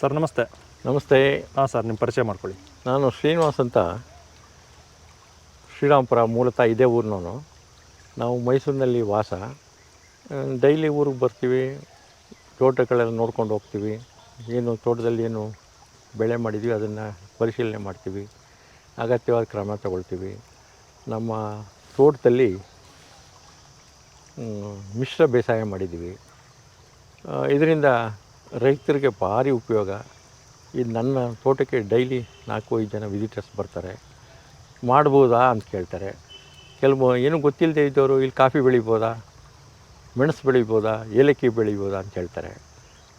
Sir ನಮಸ್ತೆ. ನಮಸ್ತೆ. ಹಾಂ ಸರ್ ನಿಮ್ಮ ಪರಿಚಯ ಮಾಡ್ಕೊಳ್ಳಿ. ನಾನು ಶ್ರೀನಿವಾಸ್ ಅಂತ. ಶ್ರೀರಾಮಪುರ ಮೂಲತಃ ಇದೇ ಊರಿನವನು. ನಾವು ಮೈಸೂರಿನಲ್ಲಿ ವಾಸ. ಡೈಲಿ ಊರಿಗೆ ಬರ್ತೀವಿ. ತೋಟಗಳೆಲ್ಲ ನೋಡ್ಕೊಂಡು ಹೋಗ್ತೀವಿ. ಏನು ತೋಟದಲ್ಲಿ ಏನು ಬೆಳೆ ಮಾಡಿದ್ವಿ ಅದನ್ನು ಪರಿಶೀಲನೆ ಮಾಡ್ತೀವಿ. ಅಗತ್ಯವಾದ ಕ್ರಮ ತಗೊಳ್ತೀವಿ. ನಮ್ಮ ತೋಟದಲ್ಲಿ ಮಿಶ್ರ ಬೇಸಾಯ ಮಾಡಿದ್ದೀವಿ. ಇದರಿಂದ ರೈತರಿಗೆ ಭಾರಿ ಉಪಯೋಗ. ಇದು ನನ್ನ ತೋಟಕ್ಕೆ ಡೈಲಿ ನಾಲ್ಕು ಐದು ಜನ ವಿಸಿಟರ್ಸ್ ಬರ್ತಾರೆ. ಮಾಡ್ಬೋದಾ ಅಂತ ಕೇಳ್ತಾರೆ. ಕೆಲವು ಏನು ಗೊತ್ತಿಲ್ಲದೆ ಇದ್ದವರು ಇಲ್ಲಿ ಕಾಫಿ ಬೆಳಿಬೋದಾ? ಮೆಣಸು ಬೆಳಿಬೋದಾ? ಏಲಕ್ಕಿ ಬೆಳಿಬೋದಾ ಅಂತ ಹೇಳ್ತಾರೆ.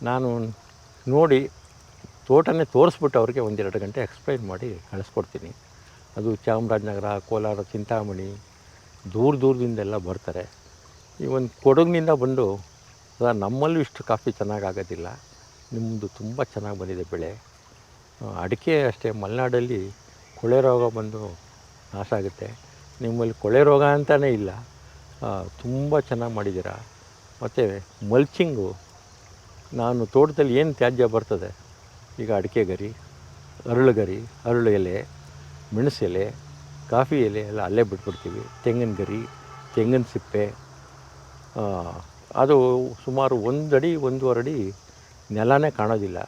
ನಾನು ನೋಡಿ ತೋಟನೇ ತೋರಿಸ್ಬಿಟ್ಟು ಅವ್ರಿಗೆ ಒಂದೆರಡು ಗಂಟೆ ಎಕ್ಸ್ಪ್ಲೈನ್ ಮಾಡಿ ಕಳಿಸ್ಕೊಡ್ತೀನಿ. ಅದು ಚಾಮರಾಜನಗರ, ಕೋಲಾರ, ಚಿಂತಾಮಣಿ, ದೂರ ದೂರದಿಂದೆಲ್ಲ ಬರ್ತಾರೆ. ಈ ಒಂದು ಕೊಡಗಿನಿಂದ ಬಂದು ನಮ್ಮಲ್ಲೂ ಇಷ್ಟು ಕಾಫಿ ಚೆನ್ನಾಗಿ ಆಗೋದಿಲ್ಲ ನಿಮ್ಮದು ತುಂಬ ಚೆನ್ನಾಗಿ ಬಂದಿದೆ ಬೆಳೆ. ಅಡಿಕೆ ಅಷ್ಟೇ, ಮಲೆನಾಡಲ್ಲಿ ಕೊಳೆ ರೋಗ ಬಂದು ನಾಶ ಆಗುತ್ತೆ. ನಿಮ್ಮಲ್ಲಿ ಕೊಳೆ ರೋಗ ಅಂತಲೇ ಇಲ್ಲ. ತುಂಬ ಚೆನ್ನಾಗಿ ಮಾಡಿದ್ದೀರಾ. ಮತ್ತು ಮಲ್ಚಿಂಗು, ನಾನು ತೋಟದಲ್ಲಿ ಏನು ತ್ಯಾಜ್ಯ ಬರ್ತದೆ? ಈಗ ಅಡಿಕೆ ಗರಿ, ಅರಳು ಗರಿ, ಅರಳು ಎಲೆ, ಮೆಣಸು ಎಲೆ, ಕಾಫಿ ಎಲೆ ಎಲ್ಲ ಅಲ್ಲೇ ಬಿಟ್ಬಿಡ್ತೀವಿ. ತೆಂಗಿನ ಗರಿ, ತೆಂಗಿನ ಸಿಪ್ಪೆ ಅದು ಸುಮಾರು ಒಂದಡಿ ಒಂದೂವರೆ ಅಡಿ ನೆಲನೇ ಕಾಣೋದಿಲ್ಲ.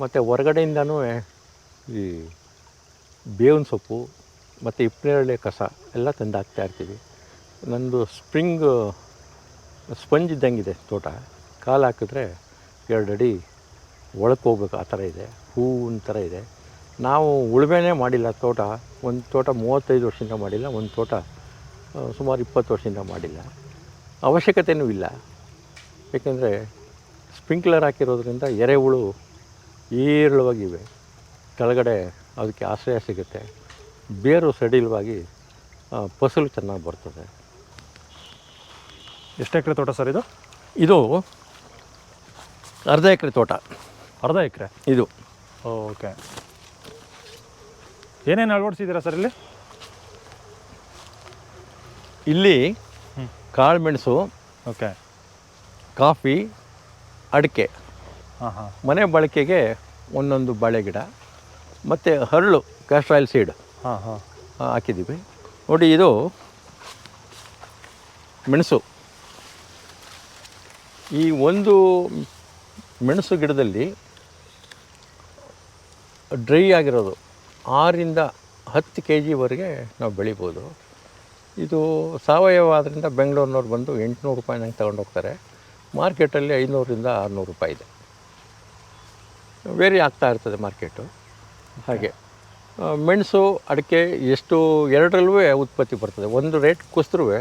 ಮತ್ತು ಹೊರಗಡೆಯಿಂದನೂ ಈ ಬೇವಿನ ಸೊಪ್ಪು, ಮತ್ತು ಇಪ್ಪನೇರಳೆ ಕಸ ಎಲ್ಲ ತಂದು ಹಾಕ್ತಾ ಇರ್ತೀವಿ. ನಂದು ಸ್ಪ್ರಿಂಗ್, ಸ್ಪಂಜ್ ಇದ್ದಂಗಿದೆ ತೋಟ. ಕಾಲು ಹಾಕಿದ್ರೆ ಎರಡು ಅಡಿ ಒಳಕ್ಕೆ ಹೋಗ್ಬೇಕು, ಆ ಥರ ಇದೆ. ಹೂವಿನ ಥರ ಇದೆ. ನಾವು ಉಳುಮೆನೇ ಮಾಡಿಲ್ಲ ತೋಟ. ಒಂದು ತೋಟ ಮೂವತ್ತೈದು ವರ್ಷದಿಂದ ಮಾಡಿಲ್ಲ, ಒಂದು ತೋಟ ಸುಮಾರು ಇಪ್ಪತ್ತು ವರ್ಷದಿಂದ ಮಾಡಿಲ್ಲ. ಅವಶ್ಯಕತೆಯೂ ಇಲ್ಲ. ಏಕೆಂದರೆ ಸ್ಪ್ರಿಂಕ್ಲರ್ ಹಾಕಿರೋದ್ರಿಂದ ಎರೆಹುಳು ಏರಳವಾಗಿವೆ. ಕೆಳಗಡೆ ಅದಕ್ಕೆ ಆಶ್ರಯ ಸಿಗುತ್ತೆ. ಬೇರು ಸಡಿಲವಾಗಿ ಫಸಲು ಚೆನ್ನಾಗಿ ಬರ್ತದೆ. ಎಷ್ಟು ಎಕರೆ ತೋಟ ಸರ್ ಇದು? ಇದು ಅರ್ಧ ಎಕರೆ ತೋಟ. ಅರ್ಧ ಎಕರೆ? ಇದು. ಓಕೆ. ಏನೇನು ಅಳವಡಿಸಿದ್ದೀರಾ ಸರ್ ಇಲ್ಲಿ? ಇಲ್ಲಿ ಕಾಳುಮೆಣಸು ಓಕೆ. ಕಾಫಿ ಅಡಿಕೆ. ಹಾಂ ಹಾಂ. ಮನೆ ಬಳಕೆಗೆ ಒಂದೊಂದು ಬಾಳೆ ಗಿಡ ಮತ್ತು ಹರಳು ಕ್ಯಾಸ್ಟ್ರಾಯಿಲ್ ಸೀಡ್ ಹಾಂ ಹಾಂ. ಹಾಕಿದ್ದೀವಿ. ನೋಡಿ ಇದು ಮೆಣಸು. ಈ ಒಂದು ಮೆಣಸು ಗಿಡದಲ್ಲಿ ಡ್ರೈ ಆಗಿರೋದು ಆರಿಂದ ಹತ್ತು ಕೆ ಜಿವರೆಗೆ ನಾವು ಬೆಳಿಬೋದು. ಇದು ಸಾವಯವ ಆದ್ದರಿಂದ ಬೆಂಗಳೂರಿನವ್ರು ಬಂದು ಎಂಟುನೂರು ರೂಪಾಯಿ ನಂಗೆ ತಗೊಂಡು ಹೋಗ್ತಾರೆ. ಮಾರ್ಕೆಟಲ್ಲಿ ಐನೂರರಿಂದ ಆರುನೂರು ರೂಪಾಯಿ ಇದೆ. ವೇರಿ ಆಗ್ತಾ ಇರ್ತದೆ ಮಾರ್ಕೆಟು. ಹಾಗೆ. ಮೆಣಸು, ಅಡಿಕೆ ಎಷ್ಟು ಎರಡರಲ್ಲೂ ಉತ್ಪತ್ತಿ ಬರ್ತದೆ. ಒಂದು ರೇಟ್ ಕುಸಿದ್ರೂ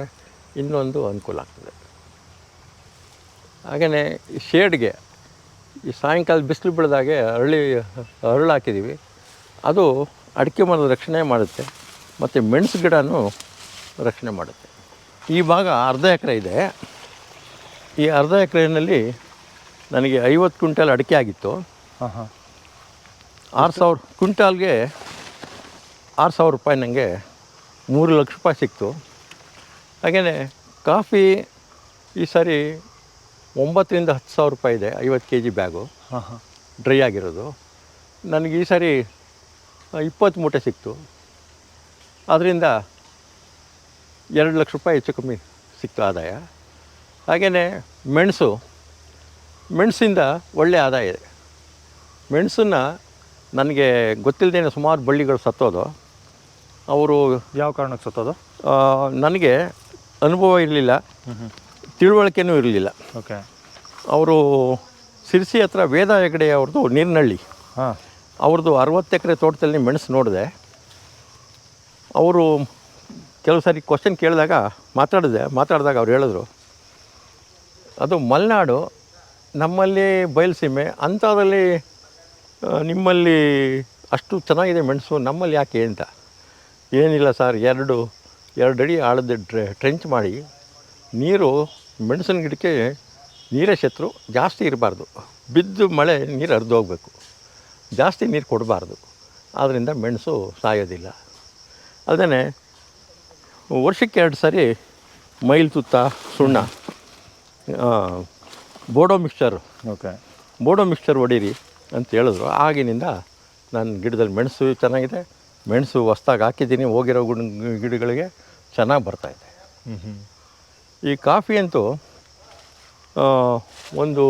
ಇನ್ನೊಂದು ಅನುಕೂಲ ಆಗ್ತದೆ. ಹಾಗೆಯೇ ಶೇಡ್ಗೆ ಈ ಸಾಯಂಕಾಲ ಬಿಸಿಲು ಬೀಳ್ದಾಗೆ ಅರಳಿ ಅರಳು ಹಾಕಿದ್ದೀವಿ ಅದು ಅಡಿಕೆ ಮರದ ರಕ್ಷಣೆ ಮಾಡುತ್ತೆ. ಮತ್ತು ಮೆಣಸು ಗಿಡನೂ ರಕ್ಷಣೆ ಮಾಡುತ್ತೆ. ಈ ಭಾಗ ಅರ್ಧ ಎಕರೆ ಇದೆ. ಈ ಅರ್ಧ ಎಕರೆನಲ್ಲಿ ನನಗೆ ಐವತ್ತು ಕ್ವಿಂಟಲ್ ಅಡಿಕೆ ಆಗಿತ್ತು. ಹಾಂ ಹಾಂ ಆರು ಸಾವಿರ ಕ್ವಿಂಟಾಲ್ಗೆ ಆರು ಸಾವಿರ ರೂಪಾಯಿ ನನಗೆ ಮೂರು ಲಕ್ಷ ರೂಪಾಯಿ ಸಿಕ್ತು. ಹಾಗೆಯೇ ಕಾಫಿ ಈ ಸಾರಿ ಒಂಬತ್ತರಿಂದ ಹತ್ತು ಸಾವಿರ ರೂಪಾಯಿ ಇದೆ ಐವತ್ತು ಕೆ ಜಿ ಬ್ಯಾಗು. ಹಾಂ ಹಾಂ ಡ್ರೈ ಆಗಿರೋದು. ನನಗೆ ಈ ಸಾರಿ ಇಪ್ಪತ್ತು ಮೂಟೆ ಸಿಕ್ತು. ಅದರಿಂದ ಎರಡು ಲಕ್ಷ ರೂಪಾಯಿ ಹೆಚ್ಚು ಕಮ್ಮಿ ಸಿಕ್ತು ಆದಾಯ. ಹಾಗೆಯೇ ಮೆಣಸು ಮೆಣಸಿಂದ ಒಳ್ಳೆಯ ಆದಾಯ ಇದೆ. ಮೆಣಸನ್ನು ನನಗೆ ಗೊತ್ತಿಲ್ಲದೇನೆ ಸುಮಾರು ಬಳ್ಳಿಗಳು ಸತ್ತೋದು. ಅವರು ಯಾವ ಕಾರಣಕ್ಕೆ ಸತ್ತೋದು? ನನಗೆ ಅನುಭವ ಇರಲಿಲ್ಲ. ತಿಳುವಳಿಕೆನೂ ಇರಲಿಲ್ಲ. ಓಕೆ. ಅವರು ಸಿರ್ಸಿ ಹತ್ರ ವೇದ ಹೆಗಡೆ ಅವ್ರದ್ದು ನೀರಿನಳ್ಳಿ. ಹಾಂ. ಅವ್ರದ್ದು ಅರವತ್ತು ಎಕರೆ ತೋಟದಲ್ಲಿ ಮೆಣಸು ನೋಡಿದೆ. ಅವರು ಕೆಲವು ಸಾರಿ ಕ್ವಶನ್ ಕೇಳಿದಾಗ ಮಾತಾಡಿದೆ, ಮಾತಾಡಿದಾಗ ಅವ್ರು ಹೇಳಿದ್ರು, ಅದು ಮಲೆನಾಡು ನಮ್ಮಲ್ಲಿ ಬಯಲುಸೀಮೆ ಅಂಥದ್ರಲ್ಲಿ ನಿಮ್ಮಲ್ಲಿ ಅಷ್ಟು ಚೆನ್ನಾಗಿದೆ ಮೆಣಸು, ನಮ್ಮಲ್ಲಿ ಯಾಕೆ ಅಂತ? ಏನಿಲ್ಲ ಸರ್, ಎರಡು ಎರಡು ಅಡಿ ಆಳದ ಡ್ರೆ ಟ್ರೆಂಚ್ ಮಾಡಿ, ನೀರು, ಮೆಣಸಿನ ಗಿಡಕ್ಕೆ ನೀರೇ ಶತ್ರು, ಜಾಸ್ತಿ ಇರಬಾರ್ದು. ಬಿದ್ದು ಮಳೆ, ನೀರು ಹರಿದು ಹೋಗಬೇಕು. ಜಾಸ್ತಿ ನೀರು ಕೊಡಬಾರ್ದು. ಆದ್ದರಿಂದ ಮೆಣಸು ಸಾಯೋದಿಲ್ಲ. ಅದನ್ನೇ ವರ್ಷಕ್ಕೆ ಎರಡು ಸಾರಿ ಮೈಲ್ ತುತ್ತ ಸುಣ್ಣ. ಬೋಡೋ ಮಿಕ್ಸ್ಚರು. ಓಕೆ. ಬೋಡೋ ಮಿಕ್ಸ್ಚರ್ ಹೊಡೀರಿ ಅಂತ ಹೇಳಿದ್ರು. ಆಗಿನಿಂದ ನಾನು ಗಿಡದಲ್ಲಿ ಮೆಣಸು ಚೆನ್ನಾಗಿದೆ. ಮೆಣಸು ಹೊಸ್ದಾಗಿ ಹಾಕಿದ್ದೀನಿ. ಹೋಗಿರೋ ಗುಣ ಗಿಡಗಳಿಗೆ ಚೆನ್ನಾಗಿ ಬರ್ತಾಯಿದೆ ಹ್ಞೂ ಹ್ಞೂ ಈ ಕಾಫಿ ಅಂತೂ ಒಂದು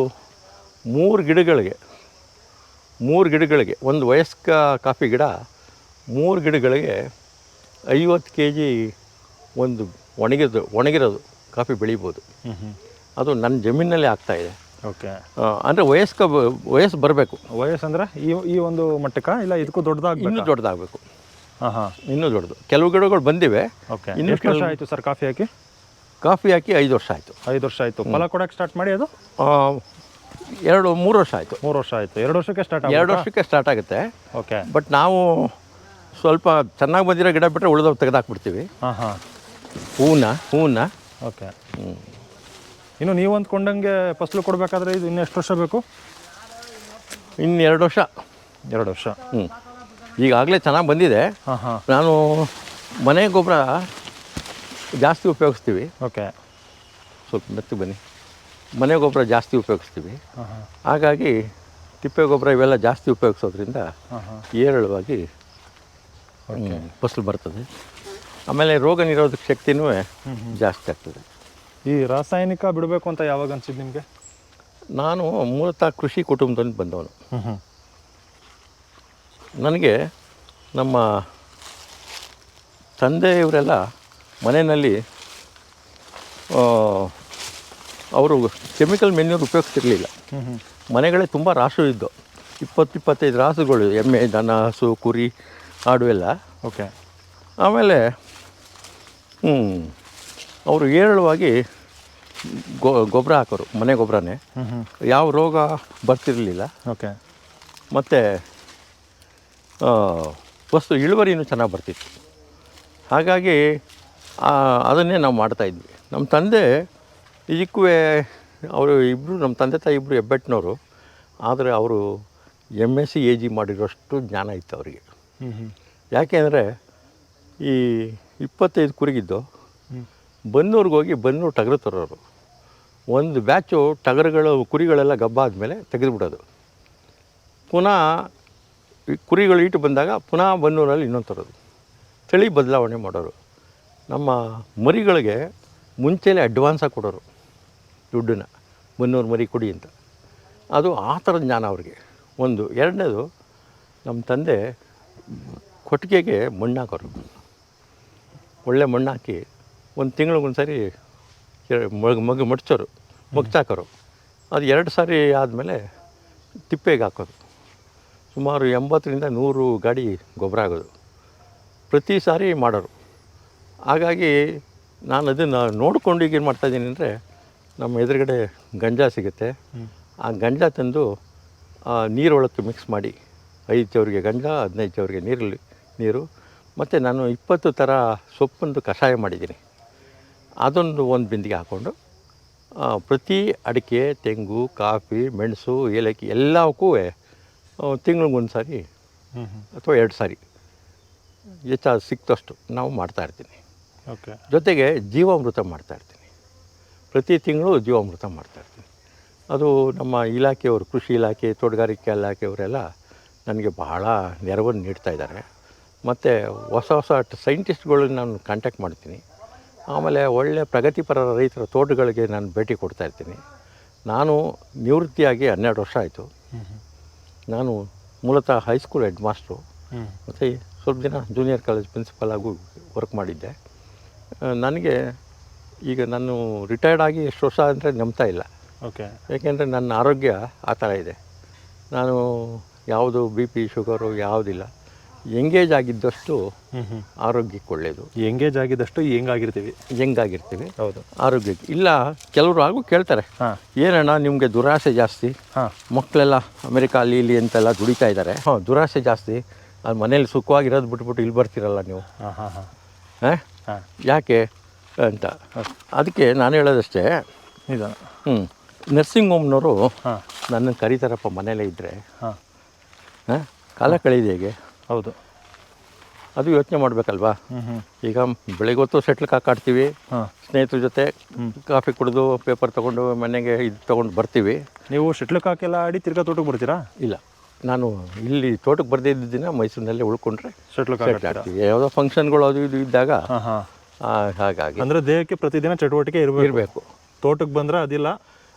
ಮೂರು ಗಿಡಗಳಿಗೆ ಮೂರು ಗಿಡಗಳಿಗೆ ಒಂದು ವಯಸ್ಕ ಕಾಫಿ ಗಿಡ ಮೂರು ಗಿಡಗಳಿಗೆ ಐವತ್ತು ಕೆ ಜಿ ಒಂದು ಒಣಗಿದ್ದು ಒಣಗಿರೋದು ಕಾಫಿ ಬೆಳಿಬೋದು. ಅದು ನನ್ನ ಜಮೀನಲ್ಲಿ ಆಗ್ತಾ ಇದೆ. ಓಕೆ. ಅಂದರೆ ವಯಸ್ಕ ವಯಸ್ಸು ಬರಬೇಕು. ವಯಸ್ಸಂದ್ರೆ ಈ ಈ ಒಂದು ಮಟ್ಟಕ್ಕ ಇಲ್ಲ ಇದಕ್ಕೂ ದೊಡ್ಡದಾಗಿ ಇನ್ನೂ ದೊಡ್ಡದಾಗಬೇಕು. ಹಾಂ ಹಾಂ. ಇನ್ನೂ ದೊಡ್ಡದು. ಕೆಲವು ಗಿಡಗಳು ಬಂದಿವೆ. ಓಕೆ. ಇನ್ನೂ ಎಷ್ಟು ವರ್ಷ ಆಯಿತು ಸರ್ ಕಾಫಿ ಹಾಕಿ? ಕಾಫಿ ಹಾಕಿ ಐದು ವರ್ಷ ಆಯಿತು. ಐದು ವರ್ಷ ಆಯಿತು. ಫಲ ಕೊಡೋಕೆ ಸ್ಟಾರ್ಟ್ ಮಾಡಿ ಅದು? ಎರಡು ಮೂರು ವರ್ಷ ಆಯಿತು. ಮೂರು ವರ್ಷ ಆಯಿತು. ಎರಡು ವರ್ಷಕ್ಕೆ ಸ್ಟಾರ್ಟ್ ಎರಡು ವರ್ಷಕ್ಕೆ ಸ್ಟಾರ್ಟ್ ಆಗುತ್ತೆ. ಓಕೆ. ಬಟ್ ನಾವು ಸ್ವಲ್ಪ ಚೆನ್ನಾಗಿ ಬಂದಿರೋ ಗಿಡ ಬಿಟ್ಟರೆ ಉಳಿದವು ತೆಗೆದಾಕ್ಬಿಡ್ತೀವಿ. ಹಾಂ ಹಾಂ. ಹೂವನ್ನ ಹೂನ? ಓಕೆ. ಇನ್ನು ನೀವು ಅಂದ್ಕೊಂಡಂಗೆ ಫಸಲು ಕೊಡಬೇಕಾದ್ರೆ ಇದು ಇನ್ನೆಷ್ಟು ವರ್ಷ ಬೇಕು? ಇನ್ನು ಎರಡು ವರ್ಷ. ಎರಡು ವರ್ಷ. ಹ್ಞೂ ಈಗಾಗಲೇ ಚೆನ್ನಾಗಿ ಬಂದಿದೆ. ಹಾಂ ಹಾಂ. ನಾನು ಮನೆ ಗೊಬ್ಬರ ಜಾಸ್ತಿ ಉಪಯೋಗಿಸ್ತೀವಿ. ಓಕೆ. ಸ್ವಲ್ಪ ಮೆತ್ತಿ ಬನ್ನಿ. ಮನೆ ಗೊಬ್ಬರ ಜಾಸ್ತಿ ಉಪಯೋಗಿಸ್ತೀವಿ. ಹಾಗಾಗಿ ತಿಪ್ಪೆ ಗೊಬ್ಬರ ಇವೆಲ್ಲ ಜಾಸ್ತಿ ಉಪಯೋಗಿಸೋದ್ರಿಂದ ಏರಳವಾಗಿ ಫಸಲು ಬರ್ತದೆ. ಆಮೇಲೆ ರೋಗ ನಿರೋಧಕ ಶಕ್ತಿನೂ ಜಾಸ್ತಿ ಆಗ್ತದೆ. ಈ ರಾಸಾಯನಿಕ ಬಿಡಬೇಕು ಅಂತ ಯಾವಾಗ ಅನ್ಸಿದ್ದು ನಿಮಗೆ? ನಾನು ಮೂಲತಃ ಕೃಷಿ ಕುಟುಂಬದಲ್ಲಿ ಬಂದವನು. ನನಗೆ ನಮ್ಮ ತಂದೆಯವರೆಲ್ಲ ಮನೆಯಲ್ಲಿ ಅವರು ಕೆಮಿಕಲ್ ಮೆನ್ಯೂರ್ ಉಪಯೋಗಿಸ್ತಿರಲಿಲ್ಲ. ಮನೆಗಳೇ ತುಂಬ ರಾಸು ಇದ್ದು. ಇಪ್ಪತ್ತು ಇಪ್ಪತ್ತೈದು ರಾಸುಗಳು ಎಮ್ಮೆ ದನ ಹಸು ಕುರಿ ಆಡು ಎಲ್ಲ. ಓಕೆ. ಆಮೇಲೆ ಅವರು ಹೇರಳವಾಗಿ ಗೊ ಗೊಬ್ಬರ ಹಾಕೋರು ಮನೆ ಗೊಬ್ಬರನೇ. ಯಾವ ರೋಗ ಬರ್ತಿರಲಿಲ್ಲ. ಓಕೆ. ಮತ್ತು ವಸ್ತು ಇಳುವರಿನೂ ಚೆನ್ನಾಗಿ ಬರ್ತಿತ್ತು. ಹಾಗಾಗಿ ಅದನ್ನೇ ನಾವು ಮಾಡ್ತಾಯಿದ್ವಿ ನಮ್ಮ ತಂದೆ ಇದಕ್ಕೂ ಅವರು ಇಬ್ಬರು ನಮ್ಮ ತಂದೆ ತಾಯಿ ಇಬ್ಬರು ಹೆಬ್ಬೆಟ್ಟಿನವರು ಆದರೆ ಅವರು M S C A G ಮಾಡಿರೋಷ್ಟು ಜ್ಞಾನ ಇತ್ತು ಅವರಿಗೆ. ಯಾಕೆಂದರೆ ಈ ಇಪ್ಪತ್ತೈದು ಕುರಿಗಿದ್ದು ಬನ್ನೂರಿಗೆ ಹೋಗಿ ಬನ್ನೂರು ಟಗರು ತರೋರು. ಒಂದು ಬ್ಯಾಚು ಟಗರುಗಳು ಕುರಿಗಳೆಲ್ಲ ಗಬ್ಬ ಆದಮೇಲೆ ತೆಗೆದುಬಿಡೋದು. ಪುನಃ ಕುರಿಗಳು ಇಟ್ಟು ಬಂದಾಗ ಪುನಃ ಬನ್ನೂರಲ್ಲಿ ಇನ್ನೊಂದು ತರೋದು. ತಳಿ ಬದಲಾವಣೆ ಮಾಡೋರು. ನಮ್ಮ ಮರಿಗಳಿಗೆ ಮುಂಚೆಲೇ ಅಡ್ವಾನ್ಸಾಗಿ ಕೊಡೋರು ದುಡ್ಡನ್ನ. ಬನ್ನೂರು ಮರಿ ಕೊಡಿ ಅಂತ. ಅದು ಆ ಥರದ ಜ್ಞಾನ ಅವ್ರಿಗೆ. ಒಂದು ಎರಡನೇದು ನಮ್ಮ ತಂದೆ ಕೊಟ್ಟಿಗೆಗೆ ಮಣ್ಣು ಹಾಕೋರು ಒಳ್ಳೆ ಮಣ್ಣು ಹಾಕಿ ಒಂದು ತಿಂಗಳಿಗೊಂದು ಸಾರಿ ಮಗ್ ಮಗ ಮಡ್ಚೋರು ಮಗ್ತಾಕೋರು ಅದು ಎರಡು ಸಾರಿ ಆದಮೇಲೆ ತಿಪ್ಪೆಗೆ ಹಾಕೋದು. ಸುಮಾರು ಎಂಬತ್ತರಿಂದ ನೂರು ಗಾಡಿ ಗೊಬ್ಬರ ಆಗೋದು. ಪ್ರತಿ ಸಾರಿ ಮಾಡೋರು. ಹಾಗಾಗಿ ನಾನು ಅದನ್ನು ನೋಡ್ಕೊಂಡು ಈಗೇನು ಮಾಡ್ತಾಯಿದ್ದೀನಿ ಅಂದರೆ ನಮ್ಮ ಎದುರುಗಡೆ ಗಂಜಾ ಸಿಗುತ್ತೆ. ಆ ಗಂಜಾ ತಂದು ಆ ನೀರೊಳಕ್ಕೆ ಮಿಕ್ಸ್ ಮಾಡಿ ಐದು ಚವರಿಗೆ ಗಂಜಾ ಹದಿನೈದು ಚವರಿಗೆ ನೀರಲ್ಲಿ ನೀರು ಮತ್ತು ನಾನು ಇಪ್ಪತ್ತು ಥರ ಸೊಪ್ಪೊಂದು ಕಷಾಯ ಮಾಡಿದ್ದೀನಿ. ಅದೊಂದು ಒಂದು ಬಿಂದಿಗೆ ಹಾಕ್ಕೊಂಡು ಪ್ರತಿ ಅಡಿಕೆ ತೆಂಗು ಕಾಫಿ ಮೆಣಸು ಏಲಕ್ಕಿ ಎಲ್ಲವಕ್ಕೂ ತಿಂಗಳಿಗೊಂದು ಸಾರಿ ಅಥವಾ ಎರಡು ಸಾರಿ ಹೆಚ್ಚು ಸಿಕ್ತಷ್ಟು ನಾವು ಮಾಡ್ತಾಯಿರ್ತೀನಿ ಓಕೆ. ಜೊತೆಗೆ ಜೀವಾಮೃತ ಮಾಡ್ತಾಯಿರ್ತೀನಿ ಪ್ರತಿ ತಿಂಗಳು ಜೀವಾಮೃತ ಮಾಡ್ತಾಯಿರ್ತೀನಿ ಅದು ನಮ್ಮ ಇಲಾಖೆಯವರು ಕೃಷಿ ಇಲಾಖೆ ತೋಟಗಾರಿಕೆ ಇಲಾಖೆಯವರೆಲ್ಲ ನನಗೆ ಬಹಳ ನೆರವನ್ನು ನೀಡ್ತಾ ಇದ್ದಾರೆ. ಮತ್ತು ಹೊಸ ಹೊಸ ಸೈಂಟಿಸ್ಟ್ಗಳಿಗೆ ನಾನು ಕಾಂಟ್ಯಾಕ್ಟ್ ಮಾಡ್ತೀನಿ. ಆಮೇಲೆ ಒಳ್ಳೆಯ ಪ್ರಗತಿಪರ ರೈತರ ತೋಟಗಳಿಗೆ ನಾನು ಭೇಟಿ ಕೊಡ್ತಾ ಇರ್ತೀನಿ. ನಾನು ನಿವೃತ್ತಿಯಾಗಿ ಹನ್ನೆರಡು ವರ್ಷ ಆಯಿತು. ನಾನು ಮೂಲತಃ ಹೈಸ್ಕೂಲ್ ಹೆಡ್ ಮಾಸ್ಟ್ರು ಮತ್ತು ಸ್ವಲ್ಪ ದಿನ ಜೂನಿಯರ್ ಕಾಲೇಜ್ ಪ್ರಿನ್ಸಿಪಲ್ ಆಗು ವರ್ಕ್ ಮಾಡಿದ್ದೆ. ನನಗೆ ಈಗ ನಾನು ರಿಟೈರ್ಡ್ ಆಗಿ ಎಷ್ಟು ವರ್ಷ ಅಂದರೆ ನಂಬ್ತಾ ಇಲ್ಲ. ಓಕೆ ಏಕೆಂದರೆ ನನ್ನ ಆರೋಗ್ಯ ಆ ಥರ ಇದೆ. ನಾನು ಯಾವುದು ಬಿ ಪಿ ಶುಗರು ಯಾವುದಿಲ್ಲ. ಎಂಗೇಜ್ ಆಗಿದ್ದಷ್ಟು ಹ್ಞೂ ಹ್ಞೂ ಆರೋಗ್ಯಕ್ಕೆ ಒಳ್ಳೆಯದು ಎಂಗೇಜ್ ಆಗಿದ್ದಷ್ಟು ಹೆಂಗಾಗಿರ್ತೀವಿ? ಹೆಂಗಾಗಿರ್ತೀವಿ? ಹೌದು. ಆರೋಗ್ಯಕ್ಕೆ. ಇಲ್ಲ ಕೆಲವರು ಹಾಗೂ ಕೇಳ್ತಾರೆ. ಹಾಂ. ಏನಣ್ಣ ನಿಮಗೆ ದುರಾಸೆ ಜಾಸ್ತಿ? ಹಾಂ. ಮಕ್ಕಳೆಲ್ಲ ಅಮೆರಿಕ ಅಲ್ಲಿ ಇಲ್ಲಿ ಅಂತೆಲ್ಲ ದುಡಿತಾ ಇದ್ದಾರೆ. ಹಾಂ ದುರಾಸೆ ಜಾಸ್ತಿ. ಅದು ಮನೇಲಿ ಸುಖವಾಗಿರೋದು ಬಿಟ್ಬಿಟ್ಟು ಇಲ್ಲಿ ಬರ್ತೀರಲ್ಲ ನೀವು? ಹಾಂ ಹಾಂ ಹಾಂ. ಹಾಂ? ಹಾಂ. ಯಾಕೆ ಅಂತ. ಅದಕ್ಕೆ ನಾನು ಹೇಳೋದಷ್ಟೇ ಇದು. ಹ್ಞೂ ನರ್ಸಿಂಗ್ ಹೋಮ್ನವರು ಹಾಂ. ನನ್ನನ್ನು ಕರೀತಾರಪ್ಪ ಮನೇಲೇ ಇದ್ದರೆ ಹಾಂ. ಹಾಂ? ಕಾಲ ಕಳೆಯೋದು ಹೇಗೆ? ಹೌದು. ಅದು ಯೋಚನೆ ಮಾಡಬೇಕಲ್ವಾ? ಈಗ ಬೆಳಿಗ್ಗೆ ಹೊತ್ತು ಸೆಟ್ಲ್ ಕಾಕಾಡ್ತೀವಿ ಹಾಂ. ಸ್ನೇಹಿತರ ಜೊತೆ ಕಾಫಿ ಕುಡಿದು ಪೇಪರ್ ತೊಗೊಂಡು ಮನೆಗೆ ಇದು ತೊಗೊಂಡು ಬರ್ತೀವಿ. ನೀವು ಸೆಟ್ಲ್ ಕಾಕೆಲ್ಲ ಆಡಿ ತಿರ್ಗಾ ತೋಟಕ್ಕೆ ಬರ್ತೀರಾ? ಇಲ್ಲ. ನಾನು ಇಲ್ಲಿ ತೋಟಕ್ಕೆ ಬರದೇ ಇದ್ದ ದಿನ ಮೈಸೂರಿನಲ್ಲೇ ಉಳ್ಕೊಂಡ್ರೆ ಸೆಟ್ಲ್ ಕಾಕಾಡ್ತೀವಿ ಯಾವುದೋ ಫಂಕ್ಷನ್ಗಳು ಅದು ಇದು ಇದ್ದಾಗ ಹಾಗಾಗಿ. ಅಂದ್ರೆ ದೇಹಕ್ಕೆ ಪ್ರತಿದಿನ ಚಟುವಟಿಕೆ ಇರಬೇಕು. ಇರಬೇಕು. ತೋಟಕ್ಕೆ ಬಂದ್ರೆ ಅದಿಲ್ಲ.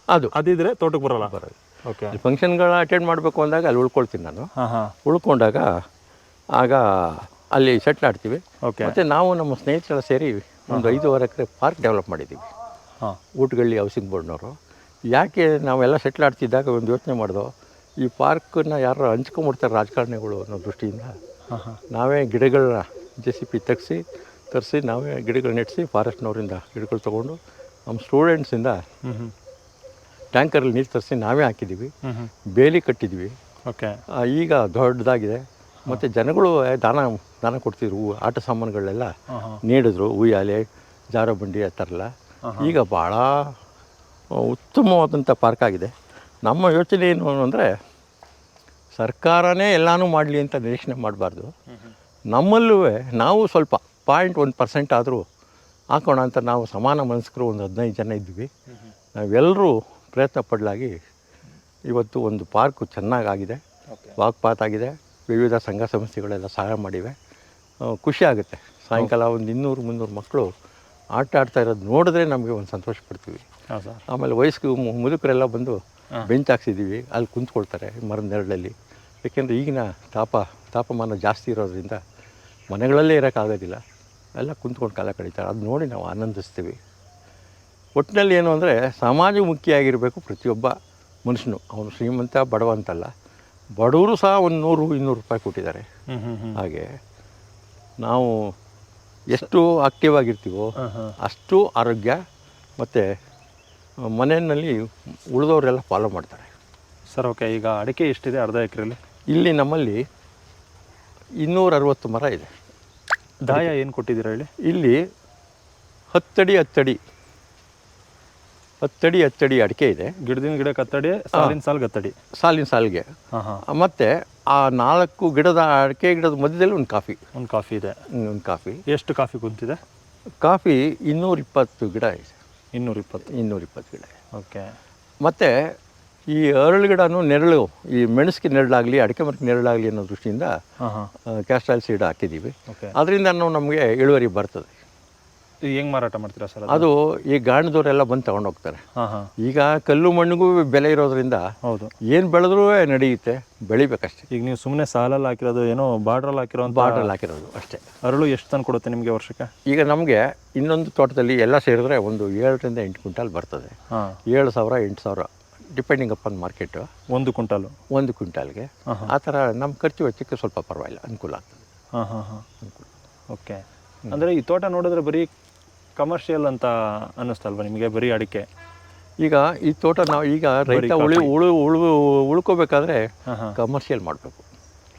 ಅದು. ಅದಿದ್ರೆ ತೋಟಕ್ಕೆ ಬರಲ್ಲ. ಬರೋದು ಓಕೆ ಫಂಕ್ಷನ್ಗಳು ಅಟೆಂಡ್ ಮಾಡಬೇಕು ಅಂದಾಗ ಅಲ್ಲಿ ಉಳ್ಕೊಳ್ತೀನಿ ನಾನು. ಉಳ್ಕೊಂಡಾಗ ಆಗ ಅಲ್ಲಿ ಸೆಟ್ಲ್ ಆಡ್ತೀವಿ ಓಕೆ ಮತ್ತು ನಾವು ನಮ್ಮ ಸ್ನೇಹಿತರೆಲ್ಲ ಸೇರಿ ಒಂದು ಐದೂವರೆ ಎಕರೆ ಪಾರ್ಕ್ ಡೆವಲಪ್ ಮಾಡಿದ್ದೀವಿ ಹಾಂ. ಊಟಗಳ್ಳಿ ಹೌಸಿಂಗ್ ಬೋರ್ಡ್ನವರು ಯಾಕೆ ನಾವೆಲ್ಲ ಸೆಟ್ಲ್ ಆಡ್ತಿದ್ದಾಗ ಒಂದು ಯೋಚನೆ ಮಾಡ್ದೋ ಈ ಪಾರ್ಕನ್ನ ಯಾರು ಹಂಚ್ಕೊಂಬಿಡ್ತಾರೆ ರಾಜಕಾರಣಿಗಳು ಅನ್ನೋ ದೃಷ್ಟಿಯಿಂದ ನಾವೇ ಗಿಡಗಳನ್ನ ಜೆ ಸಿ ಪಿ ತೆಗ್ಸಿ ತರಿಸಿ ನಾವೇ ಗಿಡಗಳು ನೆಟ್ಟಿಸಿ ಫಾರೆಸ್ಟ್ನವರಿಂದ ಗಿಡಗಳು ತೊಗೊಂಡು ನಮ್ಮ ಸ್ಟೂಡೆಂಟ್ಸಿಂದ ಟ್ಯಾಂಕರಲ್ಲಿ ನೀರು ತರಿಸಿ ನಾವೇ ಹಾಕಿದ್ದೀವಿ ಬೇಲಿ ಕಟ್ಟಿದ್ವಿ. ಓಕೆ ಈಗ ದೊಡ್ಡದಾಗಿದೆ. ಮತ್ತು ಜನಗಳು ದಾನ ದಾನ ಕೊಡ್ತಿದ್ರು ಆಟ ಸಾಮಾನುಗಳೆಲ್ಲ ನೀಡಿದ್ರು ಉಯ್ಯಾಲೆ ಜಾರೋ ಬಂಡಿ ಆ ಥರ ಎಲ್ಲ. ಈಗ ಭಾಳ ಉತ್ತಮವಾದಂಥ ಪಾರ್ಕ್ ಆಗಿದೆ. ನಮ್ಮ ಯೋಚನೆ ಏನು ಅಂದರೆ ಸರ್ಕಾರನೇ ಎಲ್ಲನೂ ಮಾಡಲಿ ಅಂತ ನಿರೀಕ್ಷಣೆ ಮಾಡಬಾರ್ದು. ನಮ್ಮಲ್ಲೂ ನಾವು ಸ್ವಲ್ಪ ಪಾಯಿಂಟ್ ಒಂದು ಪರ್ಸೆಂಟ್ ಆದರೂ ಹಾಕೋಣ ಅಂತ ನಾವು ಸಮಾನ ಮನಸ್ಕರು ಒಂದು ಹದಿನೈದು ಜನ ಇದ್ವಿ. ನಾವೆಲ್ಲರೂ ಪ್ರಯತ್ನ ಪಡಲಾಗಿ ಇವತ್ತು ಒಂದು ಪಾರ್ಕು ಚೆನ್ನಾಗಾಗಿದೆ. ವಾಕ್ಪಾತ್ ಆಗಿದೆ. ವಿವಿಧ ಸಂಘ ಸಂಸ್ಥೆಗಳೆಲ್ಲ ಸಹಾಯ ಮಾಡಿವೆ. ಖುಷಿ ಆಗುತ್ತೆ. ಸಾಯಂಕಾಲ ಒಂದು ಇನ್ನೂರು ಮುನ್ನೂರು ಮಕ್ಕಳು ಆಟ ಆಡ್ತಾ ಇರೋದು ನೋಡಿದ್ರೆ ನಮಗೆ ಒಂದು ಸಂತೋಷ ಪಡ್ತೀವಿ. ಆಮೇಲೆ ವಯಸ್ಸು ಮುದುಕರೆಲ್ಲ ಬಂದು ಬೆಂಚ್ ಹಾಕ್ಸಿದ್ದೀವಿ ಅಲ್ಲಿ ಕುಂತ್ಕೊಳ್ತಾರೆ ಮರದ ನೆರಳಲ್ಲಿ. ಏಕೆಂದರೆ ಈಗಿನ ತಾಪ ತಾಪಮಾನ ಜಾಸ್ತಿ ಇರೋದ್ರಿಂದ ಮನೆಗಳಲ್ಲೇ ಇರೋಕ್ಕಾಗೋದಿಲ್ಲ ಎಲ್ಲ ಕುಂತ್ಕೊಂಡು ಕಾಲ ಕಳೀತಾರೆ. ಅದು ನೋಡಿ ನಾವು ಆನಂದಿಸ್ತೀವಿ. ಒಟ್ಟಿನಲ್ಲಿ ಏನು ಅಂದರೆ ಸಮಾಜಮುಖಿಯಾಗಿರಬೇಕು ಪ್ರತಿಯೊಬ್ಬ ಮನುಷ್ಯನು. ಅವನು ಶ್ರೀಮಂತ ಬಡವ ಅಂತಲ್ಲ ಬಡವರು ಸಹ ಒಂದು ನೂರು ಇನ್ನೂರು ರೂಪಾಯಿ ಕೊಟ್ಟಿದ್ದಾರೆ. ಹಾಗೆ ನಾವು ಎಷ್ಟು ಆಕ್ಟಿವ್ ಆಗಿರ್ತೀವೋ ಅಷ್ಟು ಆರೋಗ್ಯ ಮತ್ತು ಮನೆಯಲ್ಲಿ ಉಳಿದವರೆಲ್ಲ ಫಾಲೋ ಮಾಡ್ತಾರೆ. ಸರ್ ಓಕೆ ಈಗ ಅಡಿಕೆ ಎಷ್ಟಿದೆ ಅರ್ಧ ಎಕರೆಯಲ್ಲಿ ಇಲ್ಲಿ ನಮ್ಮಲ್ಲಿ ಇನ್ನೂರ ಅರವತ್ತು ಮರ ಇದೆ. ದಾಯ ಏನು ಕೊಟ್ಟಿದ್ದೀರಾ ಹೇಳಿ? ಇಲ್ಲಿ ಹತ್ತಡಿ ಹತ್ತಡಿ ಹತ್ತಡಿ ಹತ್ತಡಿ ಅಡಿಕೆ ಇದೆ. ಗಿಡದಿಂದ ಗಿಡ ಕತ್ತಡಿ ಸಾಲಿನ ಸಾಲ್ ಹತ್ತಡಿ ಸಾಲಿನ ಸಾಲಿಗೆ. ಮತ್ತು ಆ ನಾಲ್ಕು ಗಿಡದ ಅಡಿಕೆ ಗಿಡದ ಮಧ್ಯದಲ್ಲಿ ಒಂದು ಕಾಫಿ. ಒಂದು ಕಾಫಿ ಇದೆ. ಒಂದು ಕಾಫಿ. ಎಷ್ಟು ಕಾಫಿ ಕುಂತಿದೆ? ಕಾಫಿ ಇನ್ನೂರ ಇಪ್ಪತ್ತು ಗಿಡ ಇದೆ. ಇನ್ನೂರ ಇಪ್ಪತ್ತು ಇನ್ನೂರ ಇಪ್ಪತ್ತು ಗಿಡ ಓಕೆ. ಮತ್ತು ಈ ಅರಳು ಗಿಡನೂ ನೆರಳು ಈ ಮೆಣಸಿಗೆ ನೆರಳಾಗಲಿ ಅಡಿಕೆ ಮರಕ್ಕೆ ನೆರಳಾಗಲಿ ಅನ್ನೋ ದೃಷ್ಟಿಯಿಂದ ಕ್ಯಾಸ್ಟ್ರಾಲ್ ಸೀಡ್ ಹಾಕಿದ್ದೀವಿ. ಅದರಿಂದ ನಮಗೆ ಇಳುವರಿ ಬರ್ತದೆ. ಹೆಂಗೆ ಮಾರಾಟ ಮಾಡ್ತೀರಾ ಸರ್ ಅದು? ಈ ಗಾಣದವರೆಲ್ಲ ಬಂದು ತಗೊಂಡು ಹೋಗ್ತಾರೆ. ಹಾಂ ಹಾಂ. ಈಗ ಕಲ್ಲು ಮಣ್ಣಿಗೂ ಬೆಲೆ ಇರೋದ್ರಿಂದ ಹೌದು. ಏನು ಬೆಳೆದ್ರೂ ನಡೆಯುತ್ತೆ ಬೆಳಿಬೇಕಷ್ಟೇ. ಈಗ ನೀವು ಸುಮ್ಮನೆ ಸಾಲಲ್ಲಿ ಹಾಕಿರೋದು ಏನೋ ಬಾರ್ಡ್ರಲ್ಲಿ ಹಾಕಿರೋ ಬಾರ್ಡ್ರಲ್ಲಿ ಹಾಕಿರೋದು ಅಷ್ಟೇ. ಅರಳು ಎಷ್ಟು ತಂದು ಕೊಡುತ್ತೆ ನಿಮಗೆ ವರ್ಷಕ್ಕೆ? ಈಗ ನಮಗೆ ಇನ್ನೊಂದು ತೋಟದಲ್ಲಿ ಎಲ್ಲ ಸೇರಿದ್ರೆ ಒಂದು ಏಳರಿಂದ ಎಂಟು ಕ್ವಿಂಟಾಲ್ ಬರ್ತದೆ. ಹಾಂ. ಏಳು ಸಾವಿರ ಎಂಟು ಸಾವಿರ ಡಿಪೆಂಡಿಂಗ್ ಅಪಾನ್ ಮಾರ್ಕೆಟು. ಒಂದು ಕ್ವಿಂಟಾಲು? ಒಂದು ಕ್ವಿಂಟಾಲ್ಗೆ. ಆ ಥರ ನಮ್ಮ ಖರ್ಚು ವೆಚ್ಚಕ್ಕೆ ಸ್ವಲ್ಪ ಪರವಾಗಿಲ್ಲ ಅನುಕೂಲ ಆಗ್ತದೆ. ಹಾಂ ಹಾಂ ಹಾಂ. ಓಕೆ. ಅಂದರೆ ಈ ತೋಟ ನೋಡಿದ್ರೆ ಬರೀ ಕಮರ್ಷಿಯಲ್ ಅಂತ ಅನ್ನಿಸ್ತಲ್ವ ನಿಮಗೆ ಬರೀ ಅಡಿಕೆ? ಈಗ ಈ ತೋಟ ನಾವು ಈಗ ರೈತ ಉಳಿ ಉಳು ಉಳು ಉಳ್ಕೋಬೇಕಾದ್ರೆ ಹಾಂ ಹಾಂ. ಕಮರ್ಷಿಯಲ್ ಮಾಡಬೇಕು.